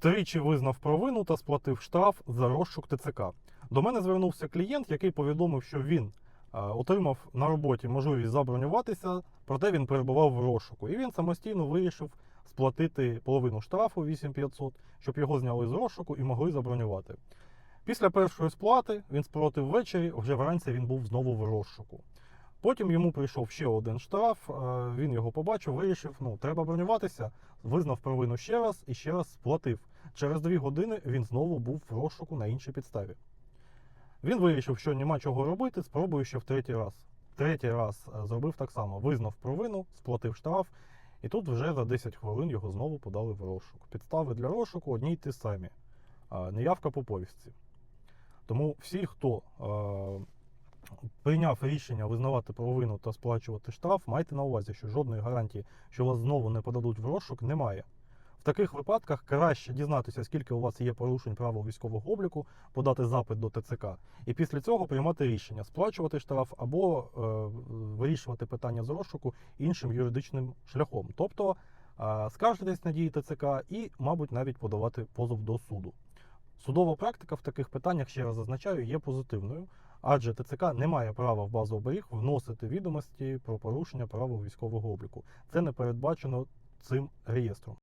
Тричі визнав провину та сплатив штраф за розшук ТЦК. До мене звернувся клієнт, який повідомив, що він е, отримав на роботі можливість забронюватися, проте він перебував в розшуку. І він самостійно вирішив сплатити половину штрафу 8500, щоб його зняли з розшуку і могли забронювати. Після першої сплати він сплатив ввечері, вже вранці він був знову в розшуку. Потім йому прийшов ще один штраф, е, він його побачив, вирішив, ну, треба бронюватися, визнав провину ще раз і ще раз сплатив. Через дві години він знову був в розшуку на іншій підставі. Він вирішив, що нема чого робити, спробую ще в третій раз. Третій раз е, зробив так само: визнав провину, сплатив штраф, і тут вже за 10 хвилин його знову подали в розшук. Підстави для розшуку одні й ті самі. Е, Неявка по повістці. Тому всі, хто прийняв рішення визнавати провину та сплачувати штраф, майте на увазі, що жодної гарантії, що вас знову не подадуть в розшук, немає. В таких випадках краще дізнатися, скільки у вас є порушень правил військового обліку, подати запит до ТЦК, і після цього приймати рішення сплачувати штраф або е, вирішувати питання з розшуку іншим юридичним шляхом, тобто е, скаржитись на дії ТЦК і, мабуть, навіть подавати позов до суду. Судова практика в таких питаннях, ще раз зазначаю, є позитивною, адже ТЦК не має права в базу оберіг вносити відомості про порушення правил військового обліку. Це не передбачено цим реєстром.